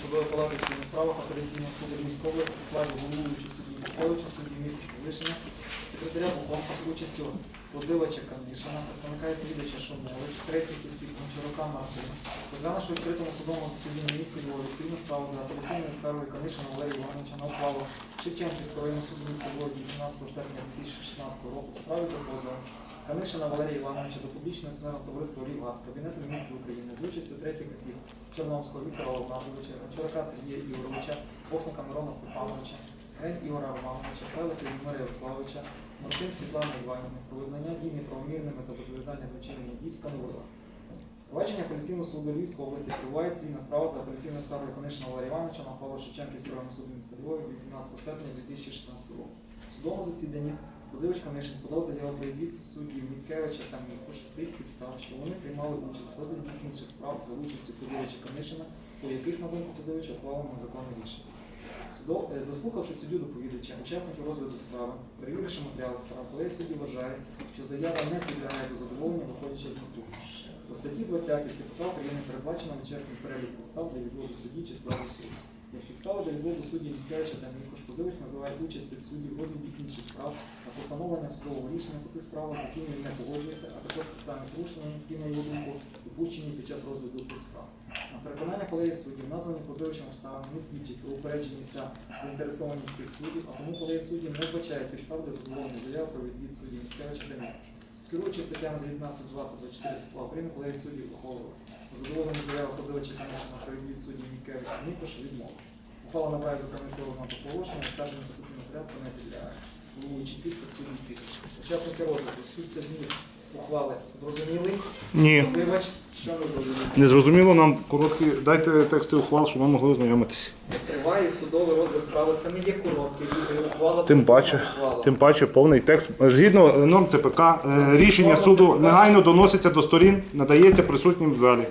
судової палати цивільних справах апеляційного суду Львівської області в складі головуючого судді Юрковича, судді Мікуш Повишення, секретаря по конкурсу участю позивача Камішина, представника відповідача Шумович, третіх осіб Гончарука Мартина, розглянувши у відкритому судовому засіданні місті Львові цивільну справу за апеляційною скаргою Камішина Валерія Івановича на ухвалу Шевченківського районного суду міста Львова 18 серпня 2016 року. Справі за позовом Канишина Валерія Івановича до публічного акціонерного товариства «Рівгаз» Кабінету міністрів України з участю третіх осіб Чорновського Віктора Олександровича, Гончарука Сергія Ігоровича, Бохнука Мирона Степановича, Грень Ігора Романовича, Пелика Ігоря Ярославовича, Мартин Світлани Іванівни про визнання дій неправомірними та зобов'язання до вчинення дій встановила. Провадження апеляційного суду Львівської області триває цивільна справа за апеляційною скаргою Конишина Валерія Івановича на ухвалу Шевченківського районного суду міста Львова 18 серпня 2016 року. В судовому засіданні позивач Канишин подав заяву про відвід Міткевича та Мікош з тих підстав, що вони приймали участь в розгляді інших справ за участю позивача Канишина, у яких, на думку позивача, ухвалено незаконне рішення. Судов, е, заслухавши суддю доповідача, учасників розгляду справи, перевіривши матеріали справи, коли судді вважає, що заява не підлягає до задоволення, виходячи з наступного. У статті 20 ці поправки є не передбачено вичерпний перелік підстав для відводу судді чи справи суду. Як підстава для відводу судді Міткевича та Мікош позивач називає участь цих суддів в розгляді інших справ та постановлення судового рішення по цих справах, з якими він не погоджується, а також спеціальні порушення, які, на його думку, допущені під час розгляду цих справ. На переконання колегії суддів, названі позивачем обставини не свідчить про упередженість та заінтересованість суддів, а тому колегія суддів не вбачає підстав для задоволення заяв про відвід судді Міткевича та Мікоша. Керуючи статтями 19, 20, 24 ЦПА України, колегія суддів ухвалила задоволення заяви позивача Канешина про відвід судді Мікевича та Мікоша відмову. Ухвала набирає законний силу на поголошення, скаження касаційного порядку не підлягає. Головуючий підпис судді підпис. Учасники розгляду, суть та зміст ухвали зрозумілий. Ні. Позивач, що не зрозумілий. Незрозуміло нам короткі. Дайте тексти ухвал, щоб ми могли ознайомитися. Триває судовий розгляд справи. Це не є короткий відео ухвала. Тим паче, ухвала. тим паче повний текст. Згідно норм ЦПК, е, рішення суду негайно доноситься до сторін, надається присутнім в залі.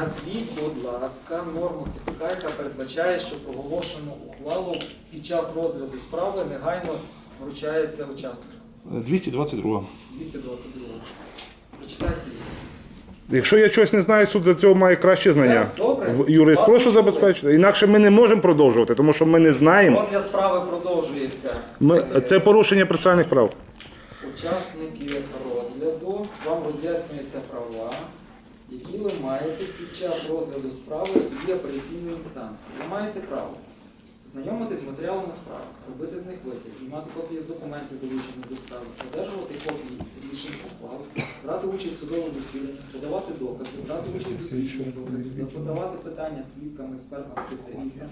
Назвіть, будь ласка, норму ЦПК, яка передбачає, що проголошену ухвалу під час розгляду справи негайно вручається учасникам. Е, 222. 222. Прочитайте. її. Якщо я щось не знаю, суд для цього має краще знання. Все, добре. В- Юрист, Вас прошу почули. забезпечити. Інакше ми не можемо продовжувати, тому що ми не знаємо. Розгляд справи продовжується. Ми, це порушення процесуальних прав. Учасники розгляду, вам роз'яснюються права, які ви маєте під час розгляду справи в суді апеляційної інстанції. Ви маєте право знайомитись з матеріалами справи, робити з них витяг, знімати копії з документів, долучених до справи, одержувати копії рішень ухвал, брати участь в судовому засіданні, подавати докази, брати участь в дослідженні доказів, подавати питання свідкам, експертам, спеціалістам,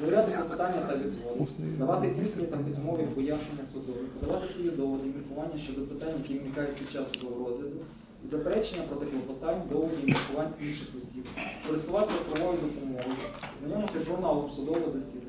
Заявляти клопотання та відводи, давати усні та письмові пояснення судові, подавати свої доводи, міркування щодо питань, які виникають під час судового розгляду, заперечення проти клопотань, доводів, міркувань інших осіб, користуватися правовою допомогою, знайомитися журналом судового засідання.